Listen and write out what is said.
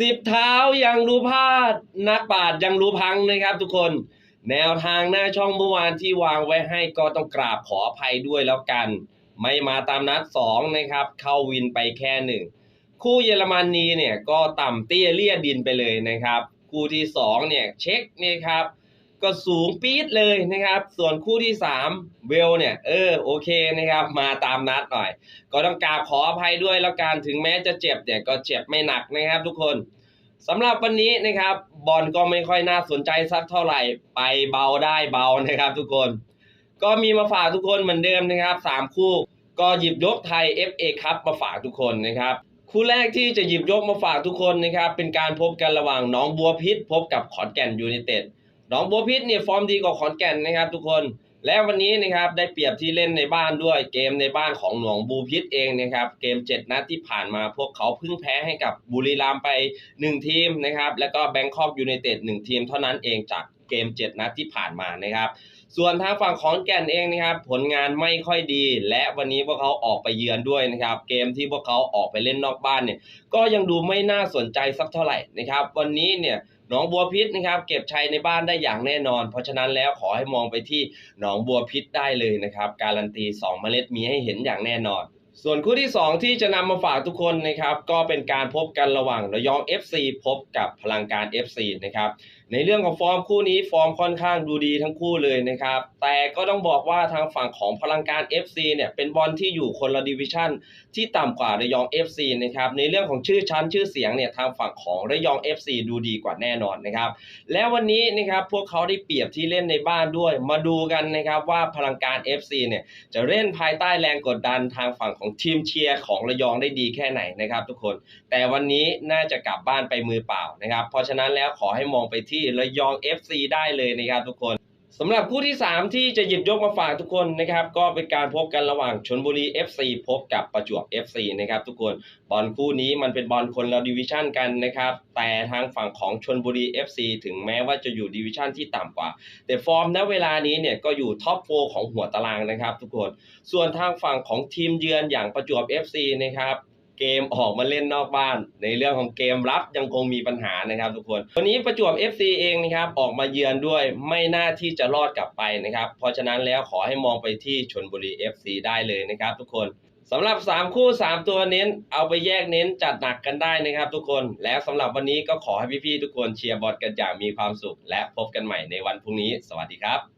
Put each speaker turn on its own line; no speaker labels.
สิบเท้ายังรู้พลาดนักปราดยังรู้พังนะครับ ทุกคน แนวทางหน้าช่องเมื่อวานที่วางไว้ให้ก็ต้องกราบขออภัยด้วยแล้วกัน ไม่มาตามนัดสองนะครับ เข้าวินไปแค่หนึ่งคู่เยอรมนีเนี่ยก็ต่ำเตี้ยเลี่ยดินไปเลยนะครับ คู่ที่สองเนี่ยเช็คเนี่ยครับ ก็สูงปี๊ดเลยนะครับ ส่วนคู่ที่สามเวลเนี่ย เออโอเคนะครับ มาตามนัดหน่อย ก็ต้องกราบขออภัยด้วยแล้วกันถึงแม้จะเจ็บเนี่ยก็เจ็บไม่หนักนะครับทุกคนสำหรับวันนี้นะครับบอลก็ไม่ค่อยน่าสนใจสักเท่าไหร่ไปเบาได้เบานะครับ ทุกคน ก็มีมาฝากทุกคนเหมือนเดิมนะครับสามคู่ ก็หยิบยกไทย FA ครับมาฝากทุกคนนะครับคู่แรกที่จะหยิบยกมาฝากทุกคนนะครับเป็นการพบกันระหว่างน้องบัวพิษพบกับขอนแก่นยูไนเต็ด หนองบัวพิษเนี่ยฟอร์มดีกว่าขอนแก่นนะครับ ทุกคน และวันนี้นะครับได้เปรียบที่เล่นในบ้านด้วยเกมในบ้านของหนองบัวพิษเองนะครับ เกม 7 นัดที่ผ่านมาพวกเขาเพิ่งแพ้ให้กับบุรีรัมย์ไป 1 ทีมนะครับ แล้วก็แบงคอกยูไนเต็ด1ทีมเท่านั้นเองจาก เกม 7 นัดที่ผ่านมานะครับ ส่วนทางฝั่งขอนแก่นเองนะครับ ผลงานไม่ค่อยดี และวันนี้พวกเขาออกไปเยือนด้วยนะครับ เกมที่พวกเขาออกไปเล่นนอกบ้านเนี่ยก็ยังดูไม่น่าสนใจสักเท่าไหร่นะครับ วันนี้เนี่ยหนองบัวพิษนะครับเก็บชัยในบ้านได้อย่างแน่นอน เพราะฉะนั้นแล้วขอให้มองไปที่หนองบัวพิษได้เลยนะครับ การันตี 2 เมล็ดมีให้เห็นอย่างแน่นอน ส่วนคู่ที่ 2 ที่จะนำมาฝากทุกคนนะครับ ก็เป็นการพบกันระหว่างระยอง FC พบกับพลังการ FC นะครับ ในเรื่องของฟอร์มคู่นี้ฟอร์มค่อนข้างดูดีทั้งคู่เลยนะครับ แต่ก็ต้องบอกว่าทางฝั่งของพลังการ FC เนี่ยเป็นบอลที่อยู่คนละดิวิชั่นที่ต่ำกว่าระยอง FC นะครับ ในเรื่องของชื่อชั้นชื่อเสียงเนี่ยทางฝั่งของระยอง FC ดูดีกว่าแน่นอนนะครับ แล้ววันนี้นะครับพวกเขาได้เปรียบที่เล่นในบ้านด้วย มาดูกันนะครับว่าพลังการ FC เนี่ยจะเล่นภายใต้แรงกดดันทางฝั่งของทีมเชียร์ของระยองได้ดีแค่ไหนนะครับ ทุกคนแต่วันนี้น่าจะกลับบ้านไปมือเปล่านะครับ เพราะฉะนั้นแล้วขอให้มองไปที่ระยอง FC ได้เลยนะครับทุกคน สำหรับคู่ที่ 3 ที่จะหยิบยกมาฝากทุกคนนะครับ ก็เป็นการพบกันระหว่างชนบุรี FC พบกับประจวบ FC นะครับทุกคนบอลคู่นี้มันเป็นบอลคนละดิวิชั่นกันนะครับ แต่ทางฝั่งของชนบุรี FC ถึงแม้ว่าจะอยู่ดิวิชั่นที่ต่ำกว่า แต่ฟอร์มณเวลานี้เนี่ยก็อยู่ท็อปโฟของหัวตารางนะครับทุกคน ส่วนทางฝั่งของทีมเยือนอย่างประจวบ FC นะครับ เกมออกมาเล่นนอกบ้าน ในเรื่องของเกมรับยังคงมีปัญหานะครับทุกคน วันนี้ประจวบ FC เองนะครับออกมาเยือนด้วยไม่น่าที่จะรอดกลับไปนะครับ เพราะฉะนั้นแล้วขอให้มองไปที่ชนบุรี FC ได้เลยนะครับทุกคนสำหรับ 3 คู่ 3 ตัวเน้น เอาไปแยกเน้นจัดหนักกันได้นะครับทุกคน แล้วสำหรับวันนี้ก็ขอให้พี่ๆทุกคนเชียร์บอลกันอย่างมีความสุข และพบกันใหม่ในวันพรุ่งนี้ สวัสดีครับ